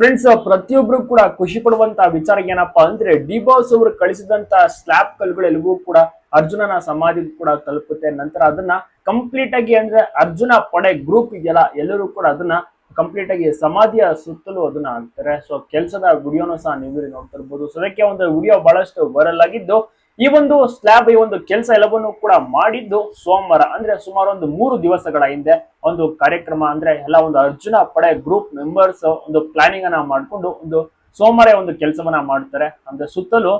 Friends ಪ್ರತಿಯೊಬ್ರು ಕೂಡ ಖುಷಿ ಪಡುವಂತ ವಿಚಾರ ಏನಪ್ಪಾ ಅಂದ್ರೆ ಡಿ ಬಾಸ್ ಅವರು ಕಳಿಸಿದಂತ ಸ್ಲ್ಯಾಬ್ ಕಲ್ಗಳೆಲ್ಲವೂ ಕೂಡ ಅರ್ಜುನನ ಸಮಾಧಿ ಕೂಡ ತಲುಪುತ್ತೆ. ನಂತರ ಅದನ್ನ ಕಂಪ್ಲೀಟ್ ಆಗಿ ಅಂದ್ರೆ ಅರ್ಜುನ ಪಡೆ ಗ್ರೂಪ್ ಇದೆಯಲ್ಲ, ಎಲ್ಲರೂ ಕೂಡ ಅದನ್ನ ಕಂಪ್ಲೀಟ್ ಆಗಿ ಸಮಾಧಿಯ ಸುತ್ತಲೂ ಅದನ್ನ ಹಾಕ್ತಾರೆ. ಸೊ ಕೆಲಸದ ವಿಡಿಯೋನು ಸಹ ನೀವು ನೋಡ್ತಿರ್ಬೋದು. ಸೊ ಅದಕ್ಕೆ ಒಂದು ವಿಡಿಯೋ ಬಹಳಷ್ಟು ವೈರಲ್ ಆಗಿದ್ದು ಈ ಒಂದು ಸ್ಲ್ಯಾಬ್ ಈ ಒಂದು ಕೆಲಸ ಎಲ್ಲವನ್ನು ಕೂಡ ಮಾಡಿದ್ದು ಸೋಮವಾರ, ಅಂದ್ರೆ ಸುಮಾರು ಒಂದು ಮೂರು ದಿವಸಗಳ ಹಿಂದೆ ಒಂದು ಕಾರ್ಯಕ್ರಮ, ಅಂದ್ರೆ ಎಲ್ಲ ಒಂದು ಅರ್ಜುನ ಪಡೆ ಗ್ರೂಪ್ ಮೆಂಬರ್ಸ್ ಒಂದು ಪ್ಲಾನಿಂಗ್ ಅನ್ನ ಮಾಡಿಕೊಂಡು ಒಂದು ಸೋಮವಾರ ಒಂದು ಕೆಲಸವನ್ನ ಮಾಡ್ತಾರೆ. ಅಂದ್ರೆ ಸುತ್ತಲೂ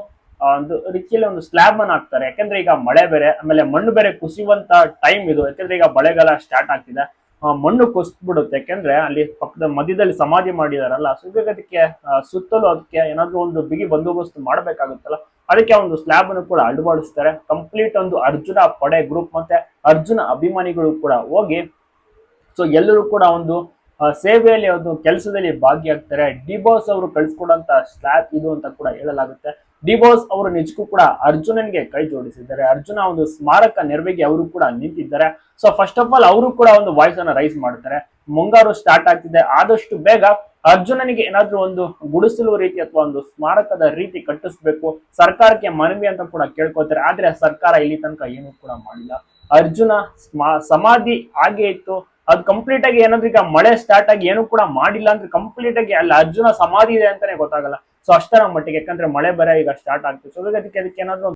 ಒಂದು ರೀತಿಯಲ್ಲಿ ಒಂದು ಸ್ಲ್ಯಾಬ್ ಅನ್ನ ಹಾಕ್ತಾರೆ. ಯಾಕಂದ್ರೆ ಈಗ ಮಳೆ ಬೇರೆ, ಆಮೇಲೆ ಮಣ್ಣು ಬೇರೆ ಕುಸಿಯುವಂತ ಟೈಮ್ ಇದು. ಯಾಕಂದ್ರೆ ಈಗ ಮಳೆಗಾಲ ಸ್ಟಾರ್ಟ್ ಆಗ್ತಿದೆ. ಮಣ್ಣು ಕುಸಿದ್ಬಿಡುತ್ತೆ. ಯಾಕಂದ್ರೆ ಅಲ್ಲಿ ಪಕ್ಕದ ಮಧ್ಯದಲ್ಲಿ ಸಮಾಧಿ ಮಾಡಿದಾರಲ್ಲ ಅದಕ್ಕೆ ಸುತ್ತಲೂ ಅದಕ್ಕೆ ಏನಾದ್ರೂ ಒಂದು ಬಿಗಿ ಬಂದೋಬಸ್ತ್ ಮಾಡ್ಬೇಕಾಗುತ್ತಲ್ಲ, ಅದಕ್ಕೆ ಒಂದು ಸ್ಲ್ಯಾಬ್ ಅನ್ನು ಕೂಡ ಅಳವಡಿಸ್ತಾರೆ ಕಂಪ್ಲೀಟ್ ಒಂದು ಅರ್ಜುನ ಪಡೆ ಗ್ರೂಪ್ ಮತ್ತೆ ಅರ್ಜುನ ಅಭಿಮಾನಿಗಳು ಕೂಡ ಹೋಗಿ, ಸೊ ಎಲ್ಲರೂ ಕೂಡ ಒಂದು ಸೇವೆಯಲ್ಲಿ ಒಂದು ಕೆಲಸದಲ್ಲಿ ಭಾಗಿಯಾಗ್ತಾರೆ. ಡಿ ಬಾಸ್ ಅವರು ಕಳಿಸ್ಕೊಡಂತ ಸ್ಲ್ಯಾಬ್ ಇದು ಅಂತ ಕೂಡ ಹೇಳಲಾಗುತ್ತೆ. ಡಿ ಬಾಸ್ ಅವರು ನಿಜಕ್ಕೂ ಕೂಡ ಅರ್ಜುನನ್ಗೆ ಕೈ ಜೋಡಿಸಿದ್ದಾರೆ. ಅರ್ಜುನ ಒಂದು ಸ್ಮಾರಕ ನೆರವಿಗೆ ಅವರು ಕೂಡ ನಿಂತಿದ್ದಾರೆ. ಸೊ ಫಸ್ಟ್ ಆಫ್ ಆಲ್ ಅವರು ಕೂಡ ಒಂದು ವಾಯ್ಸ್ ಅನ್ನ ರೈಸ್ ಮಾಡ್ತಾರೆ. ಮುಂಗಾರು ಸ್ಟಾರ್ಟ್ ಆಗ್ತಿದೆ. ಆದಷ್ಟು ಬೇಗ ಅರ್ಜುನನಿಗೆ ಏನಾದ್ರೂ ಒಂದು ಗುಡಿಸಲು ರೀತಿ ಅಥವಾ ಒಂದು ಸ್ಮಾರಕದ ರೀತಿ ಕಟ್ಟಿಸ್ಬೇಕು. ಸರ್ಕಾರಕ್ಕೆ ಮನವಿ ಅಂತ ಕೂಡ ಕೇಳ್ಕೊತಾರೆ ಆದ್ರೆ ಸರ್ಕಾರ ಇಲ್ಲಿ ತನಕ ಏನು ಕೂಡ ಮಾಡಿಲ್ಲ. ಅರ್ಜುನ ಸ್ಮಾ- ಸಮಾಧಿ ಹಾಗೆ ಇತ್ತು. ಅದು ಕಂಪ್ಲೀಟ್ ಆಗಿ ಏನಾದ್ರೂ ಈಗ ಮಳೆ ಸ್ಟಾರ್ಟ್ ಆಗಿ ಏನು ಕೂಡ ಮಾಡಿಲ್ಲ ಅಂದ್ರೆ ಕಂಪ್ಲೀಟ್ ಆಗಿ ಅಲ್ಲಿ ಅರ್ಜುನ ಸಮಾಧಿ ಇದೆ ಅಂತಾನೆ ಗೊತ್ತಾಗಲ್ಲ. ಸೊ ಅಷ್ಟರ ಮಟ್ಟಿಗೆ ಯಾಕಂದ್ರೆ ಮಳೆ ಬರ ಈಗ ಸ್ಟಾರ್ಟ್ ಆಗ್ತಿತ್ತು. ಸೊ ಅದಕ್ಕೆ ಅದಕ್ಕೆ ಏನಾದ್ರು